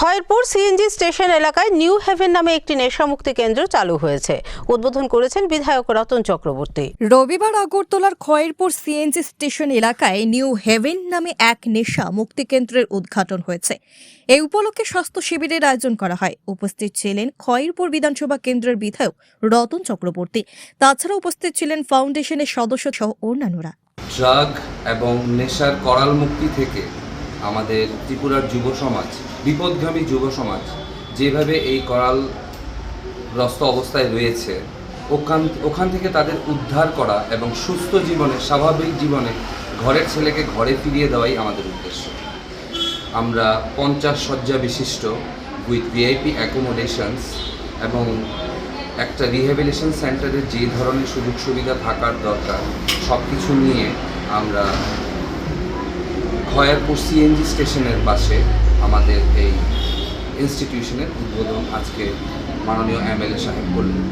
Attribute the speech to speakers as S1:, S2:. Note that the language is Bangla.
S1: খয়েরপুর সিএনজি স্টেশন এলাকায় নিউ হেভেন নামে একটি নেশামুক্তি কেন্দ্র চালু হয়েছে। উদ্বোধন করেছেন বিধায়ক রতন চক্রবর্তী।
S2: রবিবার আগরতলার খয়েরপুর সিএনজি স্টেশন এলাকায় নিউ হেভেন নামে এক নেশা মুক্তি কেন্দ্রের উদ্ঘাটন হয়েছে। এই উপলক্ষে স্বাস্থ্য শিবিরের আয়োজন করা হয়। উপস্থিত ছিলেন খয়েরপুর বিধানসভা কেন্দ্রের বিধায়ক রতন চক্রবর্তী। তাছাড়া উপস্থিত ছিলেন ফাউন্ডেশনের সদস্য সহ অন্যান্যরা।
S3: ড্রাগ এবং নেশার করাল মুক্তি থেকে আমাদের ত্রিপুরার যুব সমাজ, বিপদগামী যুব সমাজ, যেভাবে এই করাল গ্রস্ত অবস্থায় রয়েছে, ওখান ওখান থেকে তাদের উদ্ধার করা এবং সুস্থ জীবনে, স্বাভাবিক জীবনে ঘরের ছেলেকে ঘরে ফিরিয়ে দেওয়াই আমাদের উদ্দেশ্য। আমরা পঞ্চাশ শয্যা বিশিষ্ট উইথ ভিআইপি অ্যাকোমোডেশনস এবং একটা রিহ্যাবিলিটেশন সেন্টারে যে ধরনের সুযোগ সুবিধা থাকার দরকার সব কিছু নিয়ে আমরা খয়ারপুর সিএনজি স্টেশনের পাশে আমাদের এই ইনস্টিটিউশনের উদ্বোধন আজকে মাননীয় এমএলএ সাহেব করলেন